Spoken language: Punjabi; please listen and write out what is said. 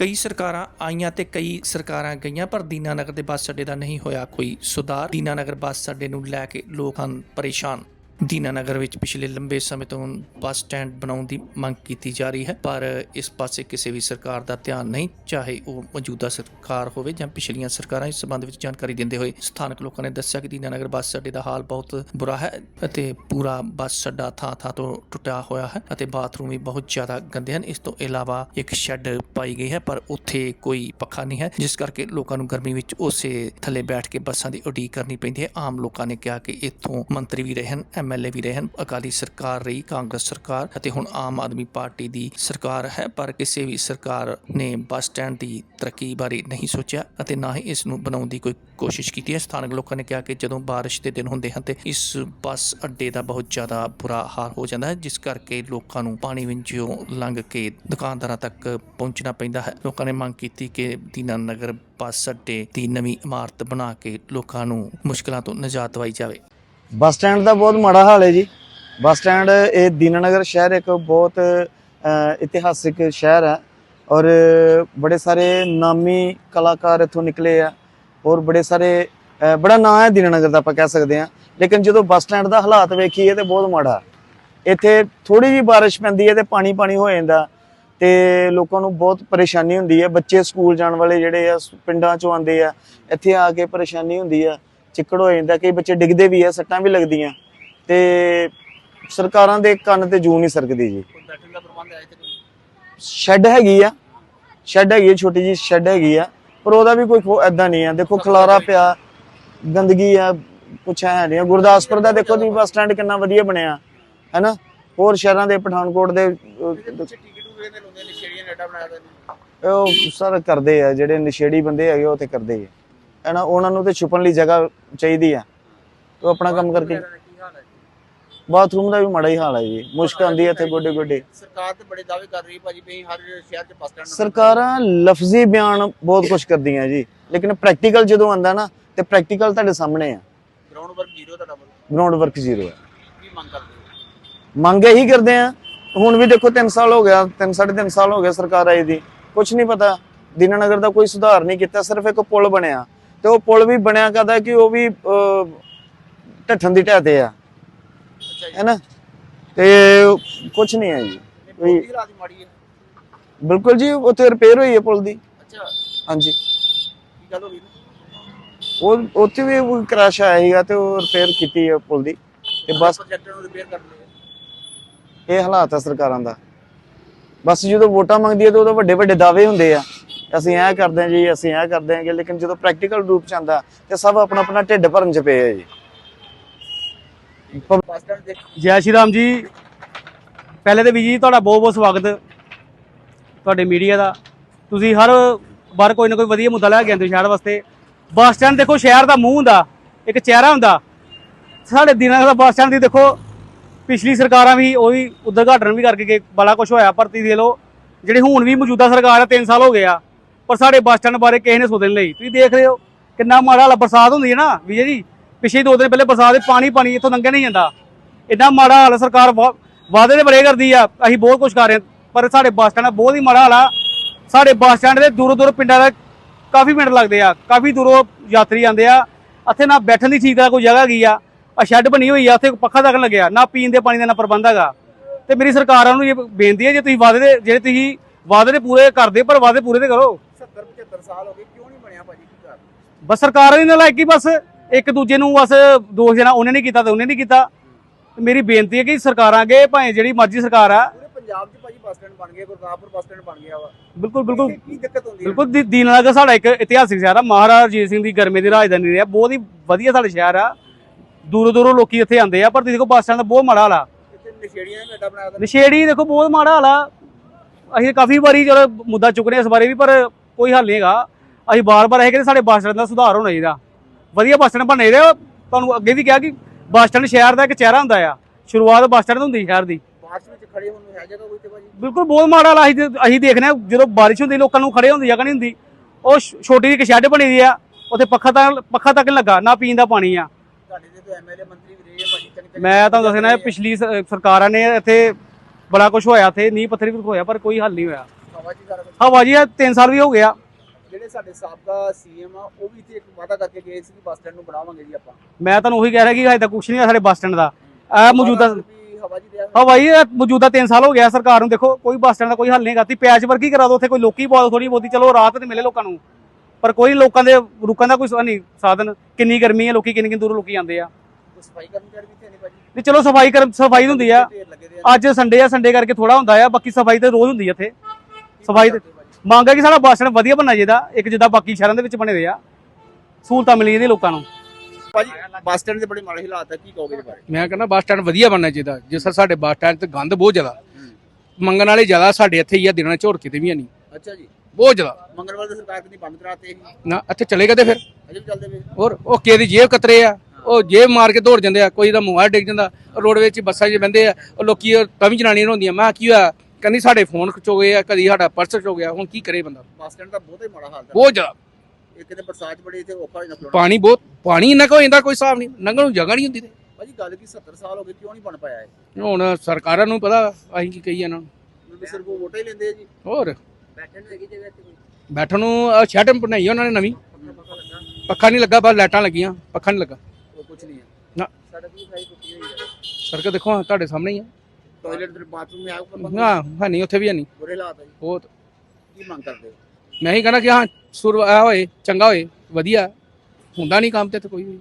ਕਈ ਸਰਕਾਰਾਂ ਆਈਆਂ ਤੇ ਕਈ ਸਰਕਾਰਾਂ ਗਈਆਂ, ਪਰ ਦੀਨਾਨਗਰ ਦੇ ਬੱਸ ਅੱਡੇ ਦਾ ਨਹੀਂ ਹੋਇਆ ਕੋਈ ਸੁਧਾਰ। ਦੀਨਾਨਗਰ ਬੱਸ ਅੱਡੇ ਨੂੰ ਲੈ ਕੇ ਲੋਕ ਹਨ ਪਰੇਸ਼ਾਨ। ਦੀਨਾਨਗਰ ਵਿੱਚ ਪਿਛਲੇ ਲੰਬੇ ਸਮੇਂ ਤੋਂ ਬੱਸ ਸਟੈਂਡ ਬਣਾਉਣ ਦੀ ਮੰਗ ਕੀਤੀ ਜਾ ਰਹੀ ਹੈ, ਪਰ ਇਸ ਪਾਸੇ ਕਿਸੇ ਵੀ ਸਰਕਾਰ ਦਾ ਧਿਆਨ ਨਹੀਂ, ਚਾਹੇ ਉਹ ਮੌਜੂਦਾ ਸਰਕਾਰ ਹੋਵੇ ਜਾਂ ਪਿਛਲੀਆਂ ਸਰਕਾਰਾਂ, ਇਸ ਸੰਬੰਧ ਵਿੱਚ ਜਾਣਕਾਰੀ ਦਿੰਦੇ ਹੋਏ ਸਥਾਨਕ ਲੋਕਾਂ ਨੇ ਦੱਸਿਆ ਕਿ ਦੀਨਾਨਗਰ ਬੱਸ ਅੱਡੇ ਦਾ ਹਾਲ ਬਹੁਤ ਬੁਰਾ ਹੈ ਅਤੇ ਪੂਰਾ ਬੱਸ ਅੱਡਾ ਥਾਂ ਥਾਂ ਤੋਂ ਟੁੱਟਿਆ ਹੋਇਆ ਹੈ ਅਤੇ ਬਾਥਰੂਮ ਵੀ ਬਹੁਤ ਜ਼ਿਆਦਾ ਗੰਦੇ ਹਨ। ਇਸ ਤੋਂ ਇਲਾਵਾ ਇੱਕ ਸ਼ੈੱਡ ਪਾਈ ਗਈ ਹੈ, ਪਰ ਉੱਥੇ ਕੋਈ ਪੱਖਾ ਨਹੀਂ ਹੈ, ਜਿਸ ਕਰਕੇ ਲੋਕਾਂ ਨੂੰ ਗਰਮੀ ਵਿੱਚ ਉਸੇ ਥੱਲੇ ਬੈਠ ਕੇ ਬੱਸਾਂ ਦੀ ਉਡੀਕ ਕਰਨੀ ਪੈਂਦੀ ਹੈ। ਆਮ ਲੋਕਾਂ ਨੇ ਕਿਹਾ ਕਿ ਇੱਥੋਂ ਮੰਤਰੀ ਵੀ ਰਹੇ ਹਨ ਐਮਐਲਏ ਵੀ ਰਹੇ ਹਨ। ਅਕਾਲੀ ਸਰਕਾਰ ਰਹੀ, ਕਾਂਗਰਸ ਸਰਕਾਰ ਅਤੇ ਹੁਣ ਆਮ ਆਦਮੀ ਪਾਰਟੀ ਦੀ ਸਰਕਾਰ ਹੈ, ਪਰ ਕਿਸੇ ਵੀ ਸਰਕਾਰ ਨੇ ਬੱਸ ਸਟੈਂਡ ਦੀ ਤਰੱਕੀ ਬਾਰੇ ਨਹੀਂ ਸੋਚਿਆ ਅਤੇ ਨਾ ਹੀ ਇਸ ਨੂੰ ਬਣਾਉਣ ਦੀ ਕੋਈ ਕੋਸ਼ਿਸ਼ ਕੀਤੀ ਹੈ। ਸਥਾਨਕ ਲੋਕਾਂ ਨੇ ਕਿਹਾ ਕਿ ਜਦੋਂ ਬਾਰਿਸ਼ ਦੇ ਦਿਨ ਹੁੰਦੇ ਹਨ ਤੇ ਇਸ ਬੱਸ ਅੱਡੇ ਦਾ ਬਹੁਤ ਜ਼ਿਆਦਾ ਬੁਰਾ ਹਾਲ ਹੋ ਜਾਂਦਾ ਹੈ, ਜਿਸ ਕਰਕੇ ਲੋਕਾਂ ਨੂੰ ਪਾਣੀ ਵਿੱਚੋਂ ਲੰਘ ਕੇ ਦੁਕਾਨਦਾਰਾਂ ਤੱਕ ਪਹੁੰਚਣਾ ਪੈਂਦਾ ਹੈ। ਲੋਕਾਂ ਨੇ ਮੰਗ ਕੀਤੀ ਕਿ ਦੀਨਾਨਗਰ ਬੱਸ ਅੱਡੇ ਦੀ ਨਵੀਂ ਇਮਾਰਤ ਬਣਾ ਕੇ ਲੋਕਾਂ ਨੂੰ ਮੁਸ਼ਕਲਾਂ ਤੋਂ ਨਜਾਤ ਦਵਾਈ ਜਾਵੇ। ਬੱਸ ਸਟੈਂਡ ਦਾ ਬਹੁਤ ਮਾੜਾ ਹਾਲ ਹੈ ਜੀ। ਬੱਸ ਸਟੈਂਡ ਇਹ ਦੀਨਾਨਗਰ ਸ਼ਹਿਰ ਇੱਕ ਬਹੁਤ ਇਤਿਹਾਸਿਕ ਸ਼ਹਿਰ ਹੈ ਔਰ ਬੜੇ ਸਾਰੇ ਨਾਮੀ ਕਲਾਕਾਰ ਇੱਥੋਂ ਨਿਕਲੇ ਆ ਔਰ ਬੜੇ ਸਾਰੇ ਬੜਾ ਨਾਂ ਹੈ ਦੀਨਾਨਗਰ ਦਾ ਆਪਾਂ ਕਹਿ ਸਕਦੇ ਹਾਂ। ਲੇਕਿਨ ਜਦੋਂ ਬੱਸ ਸਟੈਂਡ ਦਾ ਹਾਲਾਤ ਵੇਖੀਏ ਤੇ ਬਹੁਤ ਮਾੜਾ। ਇੱਥੇ ਥੋੜੀ ਜਿਹੀ ਬਾਰਿਸ਼ ਪੈਂਦੀ ਹੈ ਤੇ ਪਾਣੀ ਪਾਣੀ ਹੋ ਜਾਂਦਾ ਤੇ ਲੋਕਾਂ ਨੂੰ ਬਹੁਤ ਪਰੇਸ਼ਾਨੀ ਹੁੰਦੀ ਹੈ। ਬੱਚੇ ਸਕੂਲ ਜਾਣ ਵਾਲੇ ਜਿਹੜੇ ਆ, ਪਿੰਡਾਂ ਚੋਂ ਆਉਂਦੇ ਆ, ਇੱਥੇ ਆ ਕੇ ਪਰੇਸ਼ਾਨੀ ਹੁੰਦੀ ਆ। ਚਿੱਕੜ ਹੋ ਜਾਂਦਾ ਕਈ ਬੱਚੇ ਡਿੱਗਦੇ ਵੀ ਆ ਸੱਟਾਂ ਵੀ ਲੱਗਦੀਆਂ। ਤੇ ਸਰਕਾਰਾਂ ਦੇ ਕੰਨ ਤੇ ਜੂ ਨਹੀਂ ਸਰਕਦੀ ਜੀ। ਬੈਠਣ ਦਾ ਪ੍ਰਬੰਧ ਹੈ ਇੱਥੇ ਕੋਈ? ਸ਼ੈੱਡ ਹੈਗੀ ਆ ਸ਼ੈੱਡ ਹੈਗੀ ਆ ਛੋਟੀ ਜੀ ਸ਼ੈੱਡ ਹੈਗੀ ਆ ਪਰ ਉਹਦਾ ਵੀ ਕੋਈ ਐਦਾਂ ਨਹੀਂ ਆ। ਦੇਖੋ ਖਲਾਰਾ ਪਿਆ ਗੰਦਗੀ ਆ ਕੁਛ ਹੈ ਨਹੀਂ ਆ। ਗੁਰਦਾਸਪੁਰ ਦਾ ਦੇਖੋ ਤੁਸੀਂ ਬੱਸ ਸਟੈਂਡ ਕਿੰਨਾ ਵਧੀਆ ਬਣਿਆ ਹੈਨਾ? ਹੋਰ ਸ਼ਹਿਰਾਂ ਦੇ ਪਠਾਨਕੋਟ ਦੇ ਅਹ, ਪਿੱਛੇ ਟਿਕਟ ਨੇ ਬਣਾਇਆ ਉਹ ਸਰ ਕਰਦੇ ਆ ਜਿਹੜੇ ਨਸ਼ੇੜੀ ਬੰਦੇ ਹੈਗੇ ਉਹ ਤੇ ਕਰਦੇ ਆ। ਹੈਨਾ ਉਹਨਾਂ ਨੂੰ ਤੇ ਛੁਪਣ ਲਈ ਜਗ੍ਹਾ ਚਾਹੀਦੀ ਆ ਉਹ ਆਪਣਾ ਕੰਮ ਕਰਕੇ ਬਾਥਰੂਮ ਦਾ ਵੀ ਮਾੜਾ ਹੀ ਹਾਲ ਹੈ ਜੀ। ਮੁਸ਼ਕ ਆਉਂਦੀ ਹੈ ਇੱਥੇ ਗੋਡੇ ਗੋਡੇ ਸਰਕਾਰ ਤੇ ਬੜੇ ਦਾਅਵੇ ਕਰ ਰਹੀ ਭਾਜੀ ਵੀ ਹਰ ਸ਼ਹਿਰ 'ਚ ਬੱਸ ਸਟੈਂਡ ਸਰਕਾਰਾਂ ਲਫ਼ਜ਼ੀ ਬਿਆਨ ਬਹੁਤ ਕੁਝ ਕਰਦੀਆਂ ਜੀ। ਲੇਕਿਨ ਪ੍ਰੈਕਟੀਕਲ ਜਦੋਂ ਆਂਦਾ ਨਾ ਤੇ ਪ੍ਰੈਕਟੀਕਲ ਤੁਹਾਡੇ ਸਾਹਮਣੇ ਆ। ਗਰਾਊਂਡ ਵਰਕ ਜ਼ੀਰੋ ਤੁਹਾਡਾ ਗਰਾਊਂਡ ਵਰਕ ਜ਼ੀਰੋ ਹੈ। ਕੀ ਮੰਗ ਕਰਦੇ ਮੰਗ ਇਹੀ ਕਰਦੇ ਆ। ਹੁਣ ਵੀ ਦੇਖੋ 3 ਸਾਲ ਹੋ ਗਿਆ 3 3.5 ਸਾਲ ਹੋ ਗਏ ਸਰਕਾਰ ਆਈ ਦੀ। ਕੁਝ ਨਹੀਂ ਪਤਾ। ਦੀਨਾਨਗਰ ਦਾ ਕੋਈ ਸੁਧਾਰ ਨਹੀਂ ਕੀਤਾ ਸਿਰਫ ਇੱਕ ਪੁਲ ਬਣਿਆ। ਤੇ ਉਹ ਪੁਲ ਵੀ ਬਣਿਆ ਕਦਾ ਕਿ ਉਹ ਵੀ ਢੱਠਣ ਦੀ ਢਹਿ ਤੇ ਆ। ਹੈਨਾ ਤੇ ਕੁਝ ਨਹੀਂ ਹੈ ਜੀ। ਹੀ ਹੈ। ਬਿਲਕੁਲ ਜੀ ਉੱਥੇ ਰਿਪੇਅਰ ਹੋਈ ਹੈ ਪੁਲ ਦੀ। ਅੱਛਾ। ਹਾਂਜੀ। ਕੀ ਗੱਲ ਹੋ ਗਈ? ਉਹ ਉੱਥੇ ਵੀ ਕ੍ਰੈਸ਼ ਆਇਆ ਸੀਗਾ ਤੇ ਉਹ ਰਿਪੇਅਰ ਕੀਤੀ ਹੈ ਪੁਲ ਦੀ। ਤੇ ਬਸ ਪ੍ਰੋਜੈਕਟਰ ਨੂੰ ਰਿਪੇਅਰ ਕਰ ਲਿਆ ਇਹ ਹਾਲਾਤ ਆ ਸਰਕਾਰਾਂ ਦਾ। ਬਸ ਜਦੋਂ ਵੋਟਾਂ ਮੰਗਦੀ ਹੈ ਤੇ ਉਦੋਂ ਵੱਡੇ ਵੱਡੇ ਦਾਅਵੇ ਹੁੰਦੇ ਆ। ਅਸੀਂ ਇਹ ਕਰਦੇ ਹਾਂ ਜੀ, ਅਸੀਂ ਇਹ ਕਰਦੇ ਹਾਂਗੇ ਲੇਕਿਨ ਜਦੋਂ ਪ੍ਰੈਕਟੀਕਲ ਰੂਪ ਚ ਆਂਦਾ ਤੇ ਸਭ ਆਪਣਾ ਆਪਣਾ ਢਿੱਡ ਭਰਨ ਚ ਪਏ ਆ ਜੀ। ਜੈ ਸ਼੍ਰੀ ਰਾਮ ਜੀ, ਪਹਿਲੇ ਤੇ ਵੀ ਜੀ, ਤੁਹਾਡਾ ਬਹੁਤ ਬਹੁਤ ਸਵਾਗਤ। ਤੁਹਾਡੇ ਮੀਡੀਆ ਦਾ। ਤੁਸੀਂ ਹਰ ਵਾਰ ਕੋਈ ਨਾ ਕੋਈ ਵਧੀਆ ਮੁੱਦਾ ਲੈ ਕੇ ਆਉਂਦੇ ਹੋ ਸ਼ਹਿਰ ਵਾਸਤੇ। ਬੱਸ ਸਟੈਂਡ ਦੇਖੋ, ਸ਼ਹਿਰ ਦਾ ਮੂੰਹ ਹੁੰਦਾ, ਇੱਕ ਚਿਹਰਾ ਹੁੰਦਾ। ਸਾਡੇ ਦਿਨਾਂ ਦਾ ਬੱਸ ਸਟੈਂਡ ਦੀ ਦੇਖੋ, ਪਿਛਲੀ ਸਰਕਾਰਾਂ ਵੀ, ਉਹ ਵੀ ਉਦਘਾਟਨ ਵੀ ਕਰਕੇ ਗਏ, ਬੜਾ ਕੁਝ ਹੋਇਆ, ਭਰਤੀ ਦੇ ਲੋ ਜਿਹੜੇ ਹੁਣ ਵੀ ਮੌਜੂਦਾ ਸਰਕਾਰ ਆ 3 ਸਾਲ ਹੋ ਗਏ ਆ। ਪਰ ਸਾਡੇ ਬੱਸ ਸਟੈਂਡ ਬਾਰੇ ਕਿਸੇ ਨੇ ਸੋਚਣ ਲਈ। ਤੁਸੀਂ ਦੇਖ ਰਹੇ ਹੋ ਕਿੰਨਾ ਮਾੜਾ ਹਾਲ ਬਰਸਾਤ ਹੁੰਦੀ ਹੈ ਨਾ, ਵਿਜੇ ਜੀ। ਪਿਛੇ ਦੋ ਦਿਨ ਪਹਿਲੇ ਬਰਸਾਤ ਦੇ ਪਾਣੀ ਪਾਣੀ ਇੱਥੋਂ ਲੰਘਿਆ ਨਹੀਂ ਜਾਂਦਾ। ਇੰਨਾ ਮਾੜਾ ਹਾਲ ਸਰਕਾਰ ਵਾਅਦੇ ਦੇ ਬੜੇ ਕਰਦੀ ਆ, ਅਸੀਂ ਬਹੁਤ ਕੁਝ ਕਰ ਰਹੇ ਪਰ ਸਾਡੇ ਬੱਸ ਸਟੈਂਡ ਬਹੁਤ ਹੀ ਮਾੜਾ ਹਾਲ ਆ। ਸਾਡੇ ਬੱਸ ਸਟੈਂਡ ਦੇ ਦੂਰੋਂ ਦੂਰੋਂ ਪਿੰਡਾਂ ਦਾ ਕਾਫੀ ਮਿੰਟ ਲੱਗਦੇ ਆ, ਕਾਫੀ ਦੂਰੋਂ ਯਾਤਰੀ ਆਉਂਦੇ ਆ। ਇੱਥੇ ਨਾ ਬੈਠਣ ਦੀ ਠੀਕ ਦਾ ਕੋਈ ਜਗ੍ਹਾ ਗਈ ਆ ਆ ਸ਼ੈੱਡ ਬਣੀ ਹੋਈ ਆ, ਉੱਥੇ ਪੱਖਾ ਤੱਕ ਲੱਗਿਆ, ਨਾ ਪੀਣ ਦੇ ਪਾਣੀ ਦਾ ਨਾ ਪ੍ਰਬੰਧ ਹੈਗਾ। ਤੇ ਮੇਰੀ ਸਰਕਾਰਾਂ ਨੂੰ ਇਹ ਬੇਨਤੀ ਹੈ, ਜੇ ਤੁਸੀਂ ਵਾਅਦੇ ਦੇ ਜਿਹੜੇ ਤੁਸੀਂ ਵਾਅਦੇ ਦੇ ਪੂਰੇ ਕਰਦੇ, ਪਰ ਵਾਅਦੇ ਪੂਰੇ ਤੇ ਕਰੋ। 70 75 ਸਾਲ ਹੋ ਗਏ ਕਿਉਂ ਨਹੀਂ ਬਣਿਆ ਭਾਜੀ ਕੀ ਕਰ ਬਸ ਸਰਕਾਰਾਂ ਦੀ ਨਲਾਇਕੀ ਬਸ ਇੱਕ ਦੂਜੇ ਨੂੰ ਬਸ ਦੋਸ਼ ਦੇਣਾ ਉਹਨੇ ਨਹੀਂ ਕੀਤਾ ਤੇ ਉਹਨੇ ਨਹੀਂ ਕੀਤਾ। ਮੇਰੀ ਬੇਨਤੀ ਹੈ ਕਿ ਸਰਕਾਰਾਂ ਅੱਗੇ ਭਾਵੇਂ ਜਿਹੜੀ ਮਰਜ਼ੀ ਸਰਕਾਰ ਆ। ਪੂਰੇ ਪੰਜਾਬ 'ਚ ਭਾਜੀ ਬੱਸ ਸਟੈਂਡ ਬਣ ਗਿਆ ਗੁਰਦਾਸਪੁਰ ਬੱਸ ਸਟੈਂਡ ਬਣ ਗਿਆ ਵਾ। ਬਿਲਕੁਲ ਬਿਲਕੁਲ। ਕੀ ਦਿੱਕਤ ਹੁੰਦੀ ਹੈ? ਬਿਲਕੁਲ ਦੀ- ਦੀਨਾਨਗਰ ਸਾਡਾ ਇੱਕ ਇਤਿਹਾਸਿਕ ਸ਼ਹਿਰ ਆ ਮਹਾਰਾਜਾ ਰਣਜੀਤ ਸਿੰਘ ਦੀ ਗਰਮੇ ਦੀ ਰਾਜਧਾਨੀ ਰਿਹਾ ਬਹੁਤ ਹੀ ਵਧੀਆ ਸਾਡਾ ਸ਼ਹਿਰ ਆ। ਦੂਰੋਂ ਦੂਰੋਂ ਲੋਕੀ ਇੱਥੇ ਆਉਂਦੇ ਆ ਪਰ ਤੁਸੀਂ ਦੇਖੋ ਬੱਸ ਸਟੈਂਡ ਦਾ ਬਹੁਤ ਮਾੜਾ ਹਾਲ ਆ। ਇੱਥੇ ਨਸ਼ੇੜੀਆਂ ਨੇ ਅੱਡਾ ਬਣਾਇਆ ਹੋਇਆ। ਨਸ਼ੇੜੀ ਦੇਖੋ ਬਹੁਤ ਮਾੜਾ ਹਾਲ ਆ। ਅਸੀਂ ਕਾਫੀ ਵਾਰੀ ਚਲੋ ਮੁੱਦਾ ਚੁੱਕਨੇ ਇਸ ਬਾਰੇ ਵੀ ਪਰ ਕੋਈ ਹੱਲ ਨਹੀਂ ਹੈਗਾ। ਅਸੀਂ ਬਾਰ-ਬਾਰ ਇਹ ਕਹਿੰਦੇ ਸਾਡੇ ਬੱਸ ਸਟੈਂਡ ਦਾ ਸੁਧਾਰ ਹੋਣਾ ਚਾਹੀਦਾ। ਵਧੀਆ ਬੱਸ ਸਟੈਂਡ ਬਣਨੇ ਚਾਹੀਦੇ ਤੁਹਾਨੂੰ ਅੱਗੇ ਵੀ ਕਿਹਾ ਕਿ ਬੱਸ ਸਟੈਂਡ ਸ਼ਹਿਰ ਦਾ ਇੱਕ ਚਿਹਰਾ ਹੁੰਦਾ ਆ। ਸ਼ੁਰੂਆਤ ਬੱਸ ਸਟੈਂਡ ਤੋਂ ਹੁੰਦੀ ਸ਼ਹਿਰ ਦੀ। ਬਾਰਿਸ਼ ਵਿੱਚ ਖੜੇ ਹੋਣ ਨੂੰ ਹੈ ਜਗ੍ਹਾ ਕੋਈ ਤੇ ਭਾਜੀ? ਬਿਲਕੁਲ ਬਹੁਤ ਮਾੜਾ ਹਾਲ। ਅਸੀਂ ਤੇ- ਅਸੀਂ ਦੇਖਦੇ ਹਾਂ ਜਦੋਂ ਬਾਰਿਸ਼ ਹੁੰਦੀ ਲੋਕਾਂ ਨੂੰ ਖੜੇ ਹੁੰਦੀ ਜਗ੍ਹਾ ਨਹੀਂ ਹੁੰਦੀ। ਉਹ ਛੋਟੀ ਜਿਹੀ ਸ਼ੈੱਡ ਬਣੀ ਦੀ ਆ। ਉੱਥੇ ਪੱਖਾ ਤੱਕ ਪੱਖਾ ਤੱਕ ਲੱਗਾ ਨਾ ਪੀਣ ਦਾ ਪਾਣੀ ਆ। ਤੁਹਾਡੇ ਦੇ ਤੋਂ ਐਮਐਲਏ ਮੰਤਰੀ ਵੀ ਰਹੇ ਆ ਭਾਜੀ ਚੰਗੇ ਚੰਗੇ ਮੈਂ ਤੁਹਾਨੂੰ ਦੱਸਣਾ ਪਿਛਲੀ ਸਰਕਾਰਾਂ ਨੇ ਇੱਥੇ ਬੜਾ ਕੁਝ ਹੋਇਆ। ਇੱਥੇ ਨੀਂਹ ਪੱਥਰ ਵੀ ਹੋਇਆ ਪਰ ਕੋਈ ਹੱਲ ਨਹੀਂ ਹੋਇਆ। ਹਵਾ 'ਚ ਹੀ ਸਾਰਾ ਕੁਝ ਹਵਾ ਜੀ ਇਹ 3 ਸਾਲ ਵੀ ਹੋ ਗਿਆ ਜਿਹੜੇ ਸਾਡੇ ਸਾਬਕਾ ਸੀਐਮ ਆ ਉਹ ਵੀ ਇੱਥੇ ਇੱਕ ਵਾਅਦਾ ਕਰਕੇ ਗਏ ਸੀ ਕਿ ਬੱਸ ਸਟੈਂਡ ਨੂੰ ਬਣਾਵਾਂਗੇ ਜੀ ਆਪਾਂ। ਮੈਂ ਤੁਹਾਨੂੰ ਉਹੀ ਕਹਿ ਰਿਹਾ ਕਿ ਹਜੇ ਤੱਕ ਕੁਝ ਨਹੀਂ ਆ ਸਾਡੇ ਬੱਸ ਸਟੈਂਡ ਦਾ। ਇਹ ਮੌਜੂਦਾ ਵੀ ਹਵਾ 'ਚ ਹੀ ਰਿਹਾ। ਹਵਾ ਜੀ ਇਹ ਮੌਜੂਦਾ 3 ਸਾਲ ਹੋ ਗਿਆ ਸਰਕਾਰ ਨੂੰ। ਦੇਖੋ ਕੋਈ ਬੱਸ ਸਟੈਂਡ ਦਾ ਕੋਈ ਹੱਲ ਨਹੀਂ ਕਰਤੀ ਪੈਚ ਵਰਗੀ ਕਰਾ ਦਿਓ ਉੱਥੇ ਕੋਈ ਲੋਕੀ ਬਹੁਤ ਥੋੜੀ ਬਹੁਤੀ। ਚਲੋ ਰਾਤ ਤੇ ਮਿਲੇ ਲੋਕਾਂ ਨੂੰ। ਪਰ ਕੋਈ ਲੋਕਾਂ ਦੇ ਰੁਕਣ ਦਾ ਕੋਈ ਨਹੀਂ ਸਾਧਨ। ਕਿੰਨੀ ਗਰਮੀ ਹੈ ਲੋਕੀ ਕਿੰਨੀ ਕਿੰਨੀ ਦੂਰੋਂ ਲੋਕੀ ਆਉਂਦੇ ਆ। ਸਫ਼ਾਈ ਕਰਮਚਾਰੀ ਵੀ ਨਹੀਂ ਭਾਜੀ? ਨਹੀਂ ਚਲੋ ਸਫ਼ਾਈ ਕਰ ਸਫ਼ਾਈ ਹੁੰਦੀ ਆ। ਦੇ ਆ। ਅੱਜ ਸੰਡੇ ਆ ਸੰਡੇ ਕਰਕੇ ਥੋੜਾ ਹੁੰਦਾ ਆ ਬਾਕੀ ਸਫ਼ਾਈ ਤੇ ਰੋਜ਼ ਹੁੰਦੀ ਆ ਇੱਥੇ। ਸਫ਼ਾਈ ਤੇ? ਮੰਗ ਹੈ ਕਿ ਸਾਡਾ ਬੱਸ ਸਟੈਂਡ ਵਧੀਆ ਬਣਨਾ ਚਾਹੀਦਾ ਇੱਕ ਜਿੱਦਾਂ ਬਾਕੀ ਸ਼ਹਿਰਾਂ ਦੇ ਵਿੱਚ ਬਣੇ ਹੋਏ ਆ। ਸਹੂਲਤਾਂ ਮਿਲੀ ਜਾਂਦੀਆਂ ਲੋਕਾਂ ਨੂੰ। ਭਾਜੀ ਬੱਸ ਸਟੈਂਡ ਦੇ ਬੜੇ ਮਾੜੇ ਹਾਲਾਤ ਆ ਕੀ ਕਹੋਗੇ ਇਸ ਬਾਰੇ? ਮੈਂ ਕਹਿੰਦਾ ਬੱਸ ਸਟੈਂਡ ਵਧੀਆ ਬਣਨਾ ਚਾਹੀਦਾ। ਜੇ ਸਰ ਸਾਡੇ ਬੱਸ ਸਟੈਂਡ ਤੇ ਗੰਦ ਬਹੁਤ ਜ਼ਿਆਦਾ ਮੰਗਣ ਵਾਲੇ ਜ਼ਿਆਦਾ ਸਾਡੇ ਇੱਥੇ ਹੀ ਆ ਦਿਨਾਂ ਚ ਹੋਰ ਕਿਤੇ ਵੀ ਨਹੀਂ। ਅੱਛਾ ਜੀ। ਬਹੁਤ ਜ਼ਿਆਦਾ। ਮੰਗਲਵਾਰ ਦੀ ਸਰਕਾਰ ਕਿੰਨੀ ਬੰਦ ਕਰਾਤੇ ਨਾ ਇੱਥੇ ਚਲੇ ਗਏ ਤੇ ਫਿਰ। ਅਜੇ ਵੀ ਚੱਲਦੇ ਪਏ ਹੋਰ ਉਹ ਕਿਸੇ ਦੀ ਜੇਬ ਕਤਰੇ ਆ ਉਹ ਜੇਬ ਮਾਰ ਕੇ ਦੌੜ ਜਾਂਦੇ ਆ ਕੋਈ ਦਾ ਮੋਬਾਈਲ ਡਿੱਗ ਜਾਂਦਾ ਰੋਡ ਵਿੱਚ ਹੀ ਬੱਸਾਂ 'ਚ ਬਹਿੰਦੇ ਆ ਉਹ ਲੋਕੀ ਤਾਂ ਵੀ ਜਨਾਨੀਆਂ ਹੁੰਦੀਆਂ ਮੈਂ ਕਿਹਾ ਕੀ ਹੋਇਆ? ਕਹਿੰਦੀ ਸਾਡੇ ਫੋਨ ਖਚੋ ਗਏ ਆ ਕਦੀ ਸਾਡਾ ਪਰਸ ਖਚੋ ਗਿਆ ਹੁਣ ਕੀ ਕਰੇ ਬੰਦਾ? ਬੱਸ ਸਟੈਂਡ ਦਾ ਬਹੁਤ ਹੀ ਮਾੜਾ ਹਾਲ ਹੈ ਬਹੁਤ ਜ਼ਿਆਦਾ। ਇਹ ਕਿਤੇ ਬਰਸਾਤ 'ਚ ਬੜੀ ਇੱਥੇ ਔਖਾ ਹੋ ਜਾਂਦਾ ਖਲੋਣਾ ਪਾਣੀ ਬਹੁਤ ਪਾਣੀ ਇੰਨਾ ਕੁ ਹੋ ਜਾਂਦਾ ਕੋਈ ਹਿਸਾਬ ਨਹੀਂ। ਲੰਘਣ ਨੂੰ ਜਗ੍ਹਾ ਨਹੀਂ ਹੁੰਦੀ ਤੇ। ਭਾਜੀ ਗੱਲ ਕੀ 70 ਸਾਲ ਹੋ ਗਏ ਕਿਉਂ ਨਹੀਂ ਬਣ ਪਾਇਆ ਇਹ? ਹੁਣ ਸਰਕਾਰਾਂ ਨੂੰ ਪਤਾ ਅਸੀਂ ਕੀ ਕਹੀਏ ਇਹਨਾਂ ਨੂੰ। ਕਿਉਂਕਿ ਸਿਰਫ ਉਹ ਵੋਟਾਂ ਹੀ ਲੈਂਦੇ ਆ ਜੀ। ਹੋਰ? ਬੈਠਣ ਦੀ ਜਗ੍ਹਾ ਇੱਥੇ ਕੋਈ? ਬੈਠਣ ਨੂੰ ਸ਼ੈਡ ਬਣਾਈ ਉਹਨਾਂ ਨੇ ਨਵੀਂ। ਪੱਖਾ ਨਹੀਂ ਲੱਗਾ ਬਸ ਲਾਈਟਾਂ ਲੱਗੀਆਂ ਪੱਖਾ ਨਹੀਂ ਲੱਗਾ। ਉਹ ਕੁਝ ਨਹੀਂ ਹੈ। ਨਾ। ਸੜਕ ਵੀ ਸਾਈ ਟੁੱਟੀ ਹੋਈ ਹੈ ਸੜਕ ਦੇਖੋ ਤੁਹਾਡੇ ਸਾਹਮਣੇ ਹੀ ਆ। ਟਾਇਲਟ ਤੇ ਬਾਥਰੂਮ ਹੈ ਉਹ ਹਾਂ ਹੈ ਨਹੀਂ ਉੱਥੇ ਵੀ ਹੈ ਨਹੀਂ। ਬੁਰੇ ਹਾਲਾਤ ਹੈ ਜੀ। ਬਹੁਤ। ਕੀ ਮੰਗ ਕਰਦੇ ਹੋ? ਮੈਂ ਹੀ ਕਹਿੰਦਾ ਕਿ ਹਾਂ ਸੁਰ ਆ ਹੋਏ ਚੰਗਾ ਹੋਏ ਵਧੀਆ। ਹੁੰਦਾ ਨਹੀਂ ਕੰਮ ਤੇ ਇੱਥੇ ਕੋਈ ਵੀ।